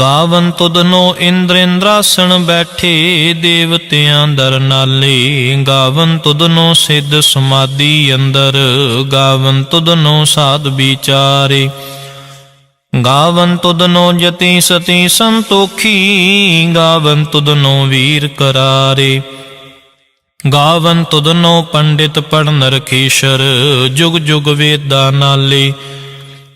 ਗਾਵਨ ਤੁਧਨੋ ਇੰਦਰ ਬੈਠੇ ਦੇਵਤਿਆਂ ਦਰ ਨਾਲੇ। ਗਾਵਨ ਤੁਧਨੋ ਸਿੱਧ ਸਮਾਧੀ ਅੰਦਰ। ਗਾਵਨ ਤੁਧਨੋ ਸਾਧ ਵਿਚਾਰੇ। ਗਾਵਨ ਤੁਧਨੋ ਜਤੀ ਸਤੀ ਸੰਤੋਖੀ। ਗਾਵਨ ਤੁਧਨੋ ਵੀਰ ਕਰਾਰੇ। ਗਾਵਨ ਤੁਧਨੋ ਪੰਡਿਤ ਪੜਨ ਰਖੀਸ਼ਰ। ਜੁਗ ਜੁਗ ਵੇਦਾ ਨਾਲੇ।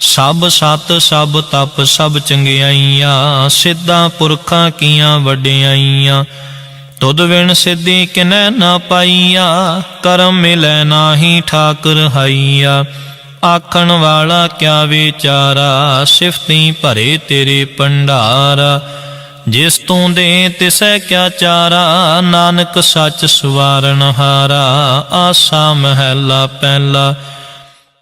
ਸਭ ਸਤ, ਸਭ ਤਪ, ਸਭ ਚੰਗਿਆਈਆਂ, ਸਿੱਧਾ ਪੁਰਖਾਂ ਕੀਆਂ ਵਡਿਆਈਆਂ। ਤੁਧ ਵਿਣ ਸਿੱਧੀ ਕਿਨੈ ਨਾ ਪਾਈਆ, ਕਰਮ ਮਿਲੈ ਨਾਹੀ ਠਾਕਰ ਹਾਈਆ। ਆਖਣ ਵਾਲਾ ਕਿਆ ਵਿਚਾਰਾ, ਸਿਫਤੀ ਭਰੇ ਤੇਰੇ ਪੰਡਾਰਾ ਜਿਸ ਤੂੰ ਦੇ ਤਿਸੈ ਕਿਆ ਚਾਰਾ, ਨਾਨਕ ਸੱਚ ਸਵਾਰਨ ਹਾਰਾ। ਆਸਾ ਮਹਿਲਾ ਪਹਿਲਾ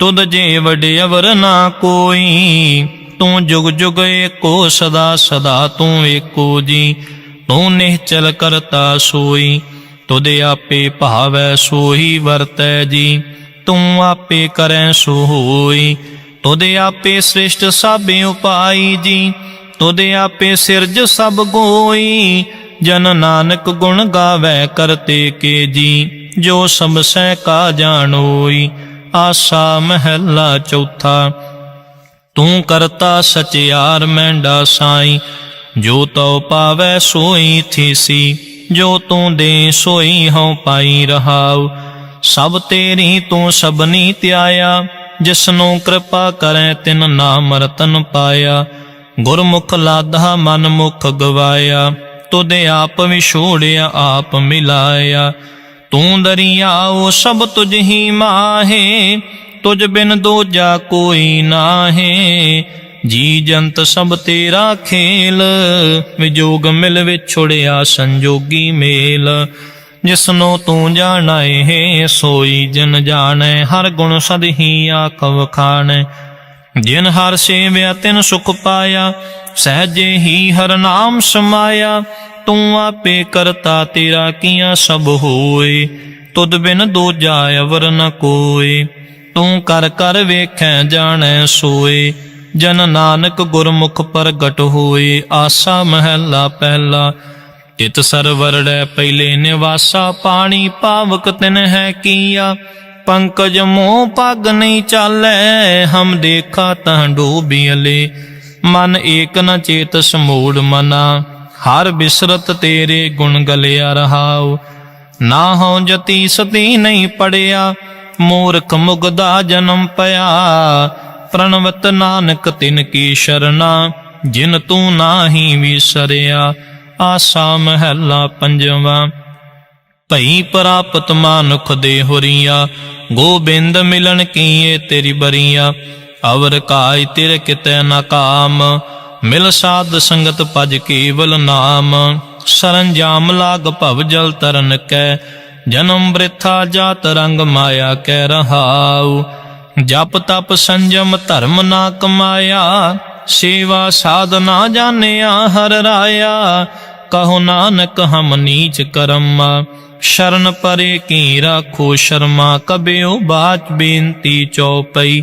ਤੁਧ ਜੇ ਵਡੇ ਅਵਰ ਨਾ ਕੋਈ, ਤੂੰ ਜੁਗ ਜੁਗ ਏਕੋ ਸਦਾ ਸਦਾ ਤੂੰ ਏਕੋ ਜੀ। ਤੂੰ ਨਿਹਚਲ ਕਰਤਾ ਸੋਈ, ਤੁਧ ਆਪੇ ਭਾਵੈ ਸੋਈ ਵਰਤੈ ਜੀ। ਤੂੰ ਆਪੇ ਕਰੈ ਸੋ ਹੋਈ ਤੁਧ ਆਪੇ ਸ੍ਰਿਸ਼ਟ ਸਾਬੇ ਉਪਾਈ ਜੀ। ਤੁਧ ਆਪੇ ਸਿਰਜ ਸਭ ਗੋਈ, ਜਨ ਨਾਨਕ ਗੁਣ ਗਾਵੇ ਕਰਤੇ ਕੇ ਜੀ। ਜੋ ਸਭ ਸਹਿ ਕਾ ਜਾਣੋਈ ਆਸਾ ਮਹਿਲਾ ਚੌਥਾ। ਤੂੰ ਕਰਤਾ ਸਚਿਆਰ ਮੈਂਡਾ ਸਾਈ ਜੋ ਤਉ ਪਾਵੈ, ਸੋਈ ਥੀਸੀ ਜੋ ਤੂੰ ਦੇ, ਸੋਈ ਹਉ ਪਾਈ ਰਹਾਉ। ਸਭ ਤੇਰੀ ਤੂੰ ਸਭਨੀ ਧਿਆਇਆ ਜਿਸਨੂੰ ਕਿਰਪਾ ਕਰੈ, ਤਿਨ ਨਾਮ ਰਤਨ ਪਾਇਆ। ਗੁਰਮੁਖ ਲਾਧਾ ਮਨ ਮੁਖ ਗਵਾਇਆ। ਤੁਧ ਆਪ ਵਿਛੋੜਿਆ, ਆਪ ਮਿਲਾਇਆ। ਤੂੰ ਦਰਿਆਓ ਸਭ ਤੁਝ ਹੀ ਮਾਹੇ, ਤੁਝ ਬਿਨ ਦੂਜਾ ਕੋਈ ਨਾਹੇ। ਜੀ ਜੰਤ ਸਭ ਤੇਰਾ ਖੇਲ, ਵਿਜੋਗ ਮਿਲ ਵਿਛੜਿਆ ਸੰਜੋਗੀ ਮੇਲ। ਜਿਸਨੂੰ ਤੂੰ ਜਾਣਾਏ ਹੈ ਸੋਈ ਜਨ ਜਾਣੈ, ਹਰ ਗੁਣ ਸਦ ਹੀ ਆਖ ਵਖਾਣੈ ਜਿਨ ਹਰ ਸੇਵਿਆ ਤਿਨ ਸੁਖ ਪਾਇਆ, ਸਹਜੇ ਹੀ ਹਰ ਨਾਮ ਸਮਾਇਆ। ਤੂੰ ਆਪੇ ਕਰਤਾ ਤੇਰਾ ਕੀਆਂ ਸਭ ਹੋਏ। ਤੁਧ ਬਿਨ ਦੂਜਾ ਅਵਰ ਨ ਕੋਏ। ਤੂੰ ਕਰ ਕਰ ਵੇਖੈ ਜਾਣੈ ਸੋਏ। ਜਨ ਨਾਨਕ ਗੁਰਮੁਖ ਪ੍ਰਗਟ ਹੋਏ। ਆਸਾ ਮਹਿਲਾ ਪਹਿਲਾ। ਤਿਤ ਸਰਵਰੜੈ ਪਹਿਲੇ ਨਿਵਾਸਾ। ਪਾਣੀ ਪਾਵਕ ਤਿਨ ਹੈ ਕੀਆ। ਪੰਕਜ ਮੋਹ ਪਗ ਨਹੀਂ ਚਾਲੈ। ਹਮ ਦੇਖਾ ਤਾਂ ਡੂਬੀਲੇ ਮਨ ਏਕ ਨ ਚੇਤ ਸਮੂੜ ਮਨਾ। ਹਰ ਬਿਸਰਤ ਤੇਰੇ ਗੁਣ ਗਲਿਆ ਰਹਾਉ। ਨਾ ਹਉ ਜਤੀ ਸਤੀ ਨਹੀਂ ਪੜਿਆ, ਮੂਰਖ ਮੁਗਦਾ ਜਨਮ ਪਿਆ। ਪ੍ਰਣਵਤ ਨਾਨਕ ਤਿਨ ਕੀ ਸ਼ਰਨਾ, ਜਿਨ ਤੂੰ ਨਾਹੀ ਵਿਸਰਿਆ। ਆਸਾ ਮਹਿਲਾ ਪੰਜਵਾ। ਭਈ ਪ੍ਰਾਪਤ ਮਾਨੁਖ ਦੇ ਹੋਰੀਆ, ਗੋਬਿੰਦ ਮਿਲਣ ਕੀਏ ਤੇਰੀ ਬਰੀਆ। ਅਵਰ ਕਾਇ ਤਿਰ ਕਿਤੇ ਨਾ ਕਾਮ ਮਿਲ ਸਾਧ ਸੰਗਤ ਭਜ ਕੇਵਲ ਨਾਮ, ਸਰੰਜਾਮ ਲਾਗ ਭਵ ਜਲ ਤਰਨ ਕੈ, ਜਨਮ ਬ੍ਰਿਥਾ ਜਾਤ ਰੰਗ ਮਾਇਆ ਕੈ ਰਹਾਉ। ਜਪ ਤਪ ਸੰਜਮ ਧਰਮ ਨਾ ਕਮਾਇਆ, ਸੇਵਾ ਸਾਧਨਾ ਜਾਣਿਆ ਹਰ ਰਾਇਆ। ਕਹੋ ਨਾਨਕ ਹਮ ਨੀਚ ਕਰਮਾ, ਸ਼ਰਨ ਪਰੇ ਕੀ ਰਾਖੋ ਸ਼ਰਮਾ ਕਬਿਓ ਬਾਚ ਬੇਨਤੀ ਚਉਪਈ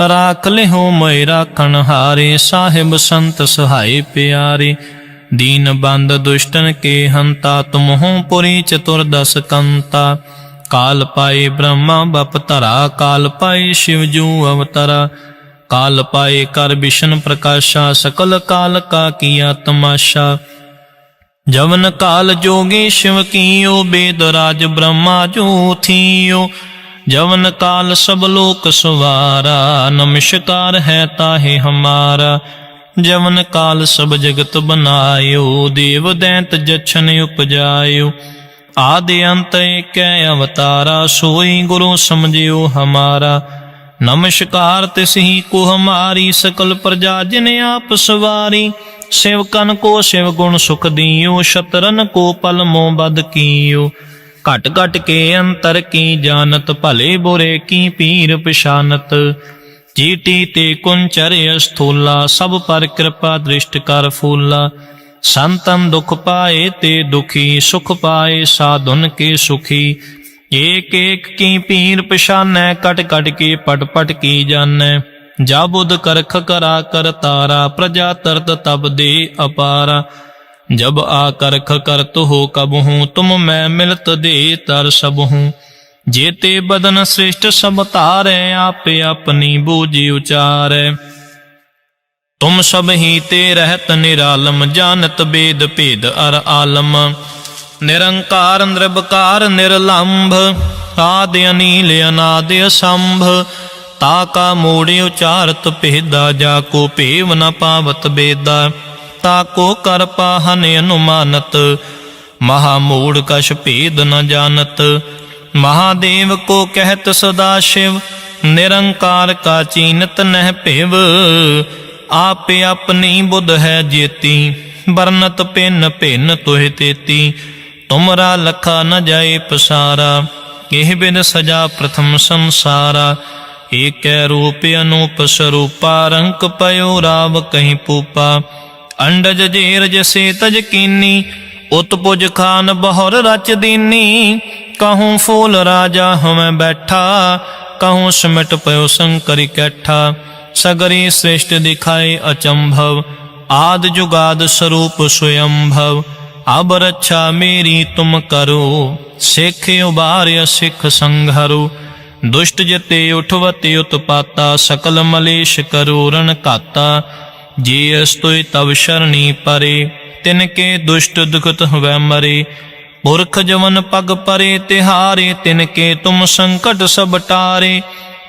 ਰਾਖ ਲਿਓ ਮੈਂ ਰਾਖਣ ਹਾਰੇ, ਸਾਹਿਬ ਸੰਤ ਸਹਾਈ ਪਿਆਰੇ। ਦੀਨ ਬੰਦ ਦੁਸ਼ਟਨ ਕੇ ਹੰਤਾ ਤੁਮਹੁ ਪੁਰੀ ਚਤੁਰਦਸ ਕੰਤਾ। ਕਾਲ ਪਾਏ ਬ੍ਰਹਮਾ, ਬਪ ਧਰਾ, ਕਾਲ ਪਾਏ ਸ਼ਿਵ ਜੂ ਅਵਤਰਾ। ਕਾਲ ਪਾਏ ਕਰ ਵਿਸ਼ਨ ਪ੍ਰਕਾਸ਼ਾ, ਸਕਲ ਕਾਲ ਕਾ ਕੀਆ ਤਮਾਸ਼ਾ ਜਵਨ ਕਾਲ ਜੋਗੀ ਸ਼ਿਵ ਕੀਓ, ਬੇਦ ਰਾਜ ਬ੍ਰਹਮਾ ਜੋ ਥੀਓ। ਜਵਨ ਕਾਲ ਸਭ ਲੋਕ ਸਵਾਰਾ, ਨਮਸਕਾਰ ਹੈ ਤਾਹੇ ਹਮਾਰਾ। ਜਵਨ ਕਾਲ ਸਭ ਜਗਤ ਬਨਾਇਓ, ਦੇਵ ਦੈਂਤ ਜਛਨ ਉਪਜਾਇਓ। ਆਦਿ ਅੰਤ ਏਕੈ ਅਵਤਾਰਾ, ਸੋਈ ਗੁਰੂ ਸਮਝਿਓ ਹਮਾਰਾ। ਨਮਸਕਾਰ ਤਿਸਹੀ ਕੋ ਹਮਾਰੀ, ਸਕਲ ਪ੍ਰਜਾ ਜਿਨ ਆਪ ਸਵਾਰੀ। ਸਿਵਕਨ ਕੋ ਸਿਵ ਗੁਣ ਸੁਖ ਦਿਓ, ਸ਼ਤਰਨ ਕੋ ਪਲ ਮੋ ਬਦ ਕੀਓ। ਘਟ ਘਟ ਕੇ ਅੰਤਰ ਕੀ ਜਾਣਤ, ਭਲੇ ਬੁਰੇ ਕੀ ਪੀਰ ਪਛਾਨਤ ਜੀਟੀ ਤੇ ਕੁੰਚਰ ਅਸਥੂਲਾ, ਸਭ ਪਰ ਕਿਰਪਾ ਦ੍ਰਿਸ਼ਟ ਕਰ ਫੂਲਾ। ਸੰਤਨ ਦੁਖ ਪਾਏ ਤੇ ਦੁਖੀ, ਸੁਖ ਪਾਏ ਸਾਧੁਨ ਕੇ ਸੁਖੀ। ਏਕ ਏਕ ਕੀ ਪੀਰ ਪਛਾਨੈ ਕਟ ਕਟ ਕੇ ਪਟ ਪਟ ਕੀ ਜਾਣੈ। ਜਾ ਬੁਧ ਕਰਖ ਕਰਾ ਕਰ ਤਾਰਾ, ਪ੍ਰਜਾ ਤਰਤ ਤਬ ਦੇ ਅਪਾਰਾ। ਜਬ ਆ ਕਰਖ ਕਰਤ ਹੋ ਕਬ ਹੂੰ ਤੁਮ ਮੈਂ ਮਿਲਤ ਦੇ ਤਰ ਸਭ ਹੂੰ ਜੇਤੇ ਬਦਨ ਸ੍ਰਿਸ਼ਟ ਸਭ ਧਾਰੈ, ਆਪੇ ਆਪਣੀ ਬੂਝੀ ਉਚਾਰੈ। ਤੁਮ ਸਭ ਹੀ ਤੇ ਰਹਿਤ ਨਿਰਾਲਮ, ਜਾਣਤ ਬੇਦ ਭੇਦ ਅਰ ਆਲਮ। ਨਿਰੰਕਾਰ ਨਿਰਭਕਾਰ ਨਿਰਲੰਭ, ਆਦਿ ਅਨੀਲ ਅਨਾਦ ਅਸੰਭ। ਤਾ ਕਾ ਮੂੜ ਉਚਾਰਤ ਭੇਦਾ, ਜਾ ਕੋ ਭੇਵ ਨ ਕੋ ਕਰ ਪਾਹਨ ਅਨੁਮਾਨਤ, ਮਹਾ ਮੂੜ ਕਛ ਭੇਦ ਨ ਜਾਣਤ। ਮਹਾਦੇਵ ਕੋ ਕਹਿਤ ਸਦਾ ਸ਼ਿਵ, ਨਿਰੰਕਾਰ ਕਾ ਚੀਨਤ ਨਹਿ ਭਿਵ। ਆਪੇ ਆਪਣੀ ਬੁੱਧ ਹੈ ਜੇਤੀ ਬਰਨਤ ਪਿੰਨ ਭਿੰਨ ਤੋਹਿ ਤੇਤੀ। ਤੁਮਰਾ ਲਖਾ ਨ ਜਾਏ ਪਸਾਰਾ, ਇਹ ਬਿਨ ਸਜਾ ਪ੍ਰਥਮ ਸੰਸਾਰਾ। ਏਕੈ ਰੂਪ ਅਨੂਪ ਸਰੂਪਾ, ਰੰਕ ਪਇਓ ਰਾਵ ਕਹੀਂ ਪੂਪਾ। ਅੰਡਜ ਜੇਰਜ ਸੇ ਤਜ ਕੀਨੀ, ਉਤਪੁਜ ਖਾਨ ਬਹੁਰ ਰਚ ਦੀਨੀ। ਕਹੂੰ ਫੂਲ ਰਾਜਾ ਹਮੈ ਬੈਠਾ, ਕਹੂੰ ਸਿਮਟ ਪਇਓ ਸੰਕਰ ਇਕੱਠਾ। ਸਗਰੀ ਸ੍ਰਿਸ਼ਟ ਦਿਖਾਏ ਅਚੰਭਵ, ਆਦ ਜੁਗਾਦ ਸਰੂਪ ਸਵਯੰਭਵ ਅਬ ਰੱਛਾ ਮੇਰੀ ਤੁਮ ਕਰੋ, ਸਿੱਖ ਉਬਾਰਿਆ ਸਿੱਖ ਸੰਘਰੋ। ਦੁਸ਼ਟ ਜਤੇ ਉਠਵਤੀ ਉਤਪਾਤਾ, ਸਕਲ ਮਲੇਸ਼ ਕਰੂਰਨ ਘਾਤਾ। ਜੇ ਅਸਤੋਇ ਤਵ ਸ਼ਰਣੀ ਪਰੇ, ਤਿਨ ਕੇ ਦੁਸ਼ਟ ਦੁਖਤ ਹਵੈ ਮਰੇ। ਪੁਰਖ ਜਵਨ ਪਗ ਪਰੇ, ਤਿਹਾਰੇ ਤਿਨ ਕੇ ਤੁਮ ਸੰਕਟ ਸਭ ਟਾਰੇ।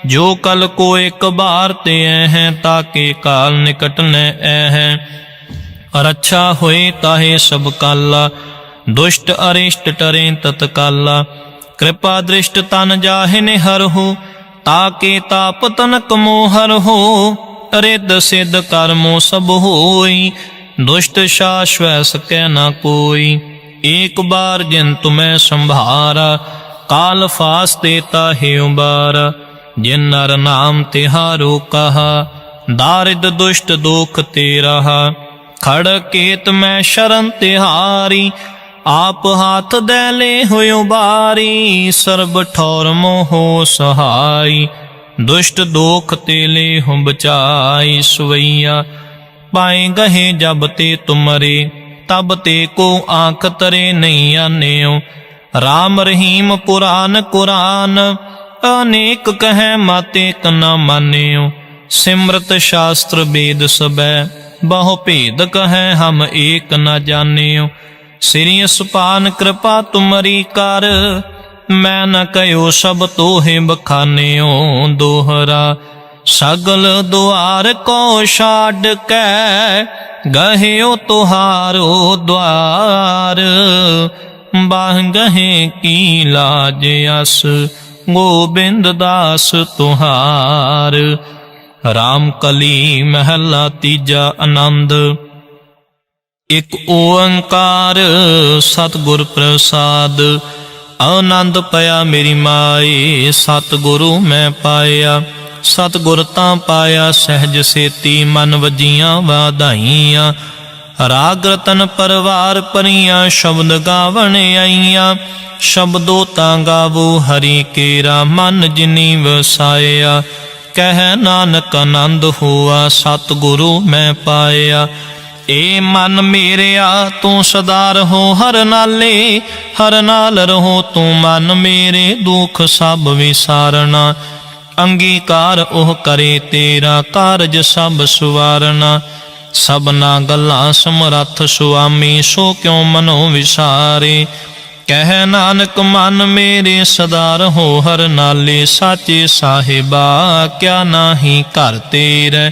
ਜੋ ਕਲ ਕੋ ਇੱਕ ਬਾਰ ਤੇ ਐ ਹੈ ਤਾਕੇ ਕਾਲ ਨਿਕਟ ਨੈ ਐ ਹੈ। ਰੱਛਾ ਹੋਏ ਤਾਹੇ ਸਭ ਕਾਲਾ, ਦੁਸ਼ਟ ਅਰਿਸ਼ਟ ਟਰੇ ਤਤਕਾਲਾ। ਕਿਰਪਾ ਦ੍ਰਿਸ਼ਟ ਤਨ ਜਾਹਿ ਨਿਹਰ ਹੋ ਤਾਕੇ ਤਾਪ ਤਨ ਕਮੋਹਰ ਹੋ ਰਿੱਧ ਸਿੱਧ ਕਰਮੋ ਸਭ ਹੋਈ, ਦੁਸ਼ਟ ਸ਼ਾਸ਼ਵੈ ਸਕੈ ਨਾ ਕੋਈ। ਏਕ ਬਾਰ ਜਿਨ ਤੁਮੈ ਸੰਭਾਰਾ, ਕਾਲ ਫਾਸਤੇ ਤਾਹੇ ਉਬਾਰਾ। ਜਿਨ ਨਰ ਨਾਮ ਤਿਹਾਰੋ ਕਹਾ ਦਾਰਿਦ ਦੁਸ਼ਟ ਦੋਖ ਤੇ ਰਹਾ ਖੜ ਕੇਤ ਮੈਂ ਸ਼ਰਨ ਤਿਹਾਰੀ, ਆਪ ਹੱਥ ਦੇ ਲੈ ਹੋਇ ਬਾਰੀ। ਸਰਬ ਠੌਰ ਮੋਹ ਸਹਾਈ। ਦੁਸ਼ਟ ਦੋਖ ਤੇ ਲੈ ਹੁ ਬਚਾਈ ਸੁਵਈਆ। ਪਾਏ ਗਹੇ ਜਬ ਤੇ ਤੁਮਰੇ, ਤਬ ਤੇ ਕੋ ਆਂਖ ਤਰੇ ਨਹੀਂ ਆਨਿਓ। RAM ਰਹੀਮ ਪੁਰਾਨ ਕੁਰਾਨ, ਅਨੇਕ ਕਹੈ ਮਾਤੇ ਕਨਾ ਮਾਨਿਓ। ਸਿਮਰਤ ਸ਼ਾਸਤਰ ਵੇਦ ਸਬੈ, ਬਹੁ ਭੇਦ ਕਹੈ ਹਮ ਏਕ ਨ ਜਾਣਿਓ। ਸ੍ਰੀ ਸੁਪਾਨ ਕਿਰਪਾ ਤੁਮਰੀ ਕਰ ਮੈਂ ਨ ਕਯੋ ਸਭ ਤੋਹੇ ਬਖਾਨਿਓ ਦੋਹਰਾ। ਸਗਲ ਦੁਆਰ ਕੋ ਛਾੜ ਕੇ ਗਹਿਓ ਤੁਹਾਰੋ ਦੁਆਰ ਬਾਹ ਗਹੇ ਕੀ ਲਾਜ ਅਸ, ਗੋਬਿੰਦ ਦਾਸ ਤੁਹਾਰ। ਰਾਮ ਕਲੀ ਮਹਲਾ ਤੀਜਾ ਆਨੰਦ। ਇਕ ਓੰਕਾਰ ਸਤਿਗੁਰ ਪ੍ਰਸਾਦ। ਆਨੰਦ ਪਿਆ ਮੇਰੀ ਮਾਏ ਸਤਿਗੁਰੂ ਮੈਂ ਪਾਇਆ। ਸਤਿਗੁਰ ਤਾਂ ਪਾਇਆ, ਸਹਿਜ ਸੇਤੀ ਮਨ ਵਜੀਆਂ ਵਾਧਾਈਆਂ। ਰਾਗ ਰਤਨ ਪਰਵਾਰ ਪਰੀਆਂ, ਸ਼ਬਦ ਗਾਵਣ ਆਈਆਂ। ਸ਼ਬਦੋ ਤਾਂ ਗਾਵੋ, ਹਰੀ ਕੇਰਾ ਮਨ ਜਿਨੀ ਵਸਾਇਆ। ਕਹਿ ਨਾਨਕ ਆਨੰਦ ਹੋਆ, ਸਤਿਗੁਰੂ ਮੈਂ ਪਾਇਆ। ਏ ਮਨ ਮੇਰਿਆ, ਤੂੰ ਸਦਾ ਰਹੋ ਹਰ ਨਾਲੇ, ਹਰ ਨਾਲ ਰਹੋ ਤੂੰ ਮਨ ਮੇਰੇ, ਦੁੱਖ ਸਭ ਵਿਸਾਰਨਾ। ਅੰਗੀਕਾਰ ਉਹ ਕਰੇ ਤੇਰਾ, ਕਾਰਜ ਸਭ ਸੁਵਾਰਨਾ। ਸਭਨਾ ਗੱਲਾਂ ਸਮਰੱਥ ਸੁਆਮੀ, ਸੋ ਕਿਉ ਮਨੋ ਵਿਸਾਰੇ? ਕਹਿ ਨਾਨਕ, ਮਨ ਮੇਰੇ, ਸਦਾ ਰਹੋ ਹਰ ਨਾਲੇ, ਸਾਚੇ ਸਾਹਿਬਾ, ਕਿਆ ਨਾਹੀ ਘਰ ਤੇਰੇ।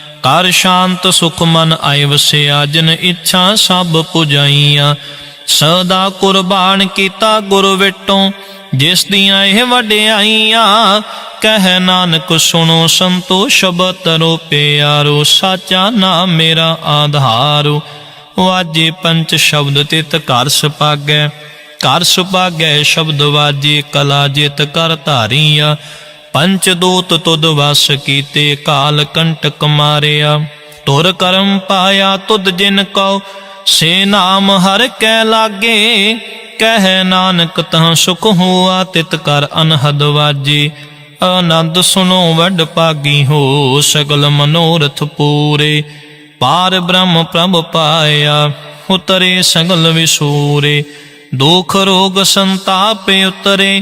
ਕਰ ਸ਼ਾਂਤ ਸੁਖ ਮਨ ਆਇ ਵਸਿਆ ਜਿਨ ਇੱਛਾ ਸਭ ਪੁਜਾਈਆਂ। ਸਦਾ ਕੁਰਬਾਨ ਕੀਤਾ ਗੁਰ ਵਿਟੋਂ, ਜਿਸ ਦੀਆਂ ਇਹ ਵਡਿਆਈਆਂ। ਕਹਿ ਨਾਨਕ ਸੁਣੋ, ਸੰਤੋ ਸ਼ਬਦ ਤਰੋ ਪਿਆਰੋ ਸਾਚਾ ਨਾਮ ਮੇਰਾ ਆਧਾਰੋ। ਵਾਜੇ ਪੰਚ ਸ਼ਬਦ ਤਿਤ ਘਰ ਸੁਪਾਗੈ ਘਰ ਸੁਪਾਗੈ ਸ਼ਬਦ ਵਾਜੇ ਕਲਾ ਜਿਤ ਕਰ ਧਾਰੀਆ। ਪੰਚ ਦੂਤ ਤੁਧ ਵਸ ਕੀਤੇ, ਕਾਲ ਕੰਟਕ ਮਾਰਿਆ। ਤੁਰ ਕਰਮ ਪਾਇਆ ਤੁਧ ਜਿਨ ਕਉ, ਸੇ ਨਾਮ ਹਰ ਕੈ ਲਾਗੇ। ਕਹਿ ਨਾਨਕ ਤਹ ਸੁਖ ਹੋਆ, ਤਿਤ ਕਰ ਅਨਹਦ ਵਾਜੇ। ਆਨੰਦ ਸੁਨੋ ਵੱਡ ਪਾਗੀ ਹੋ, ਸਗਲ ਮਨੋਰਥ ਪੂਰੇ। ਪਾਰ ਬ੍ਰਹਮ ਪ੍ਰਭ ਪਾਇਆ, ਉਤਰੇ ਸਗਲ ਵਿਸੂਰੇ। ਦੁਖ ਰੋਗ ਸੰਤਾਪ ਉਤਰੇ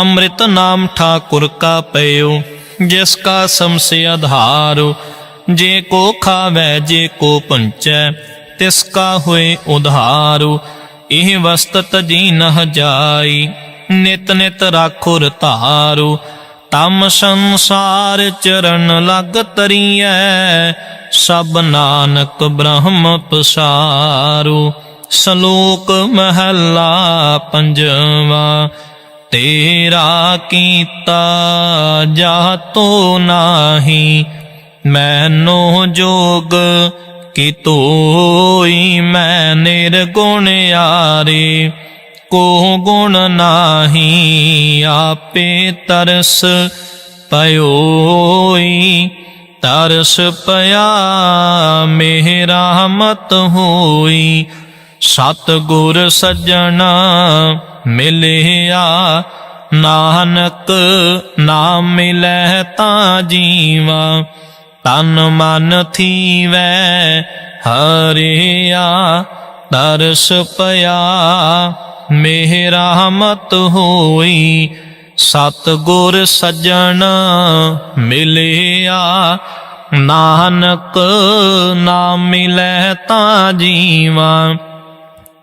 ਅੰਮ੍ਰਿਤ ਨਾਮ ਠਾਕੁਰ ਕਾ ਪਇਓ, ਜਿਸ ਕਾ ਸਮਸੇ ਆਧਾਰੋ। ਜੇ ਕੋ ਖਾਵੈ, ਜੇ ਕੋ ਪੰਚੈ, ਤਿਸ ਕਾ ਹੋਏ ਉਧਾਰੋ। ਇਹ ਵਸਤ ਤਜੀ ਨਹ ਜਾਈ ਨਿਤ ਨਿਤ ਰਾਖੋ ਰਤਾਰੋ ਤਮ ਸੰਸਾਰ ਚਰਨ ਲਗ ਤਰੀਐ, ਸਭ ਨਾਨਕ ਬ੍ਰਹਮ ਪਸਾਰੋ। ਸ਼ਲੋਕ ਮਹੱਲਾ ਪੰਜਵਾ। ਤੇਰਾ ਕੀਤਾ ਜਾ ਤੋ ਨਾਹੀ, ਮੈਨੋ ਜੋਗ ਕਿ ਤੋਈ ਮੈਂ ਨਿਰਗੁਣ ਆਰੇ ਕੋ ਗੁਣ ਨਾਹੀ, ਆਪੇ ਤਰਸ ਪਇਓਈ ਤਰਸ ਪਿਆ ਮੇਰਾ ਮਤ ਹੋਈ ਸਤ ਗੁਰ ਸਜਣਾ ਮਿਲਿਆ, ਨਾਨਕ ਨਾਮ ਮਿਲੈ ਤਾਂ ਜੀਵਾ। ਤਨ ਮਨ ਥੀਵੈ, ਹਰਿਆ, ਤਰਸ ਪਿਆ। ਮੇਰਾ ਮਤ ਹੋਈ ਸਤ ਗੁਰ ਸਜਣ ਮਿਲਿਆ। ਨਾਨਕ ਨਾਮ ਮਿਲੈ ਤਾਂ ਜੀਵਾ।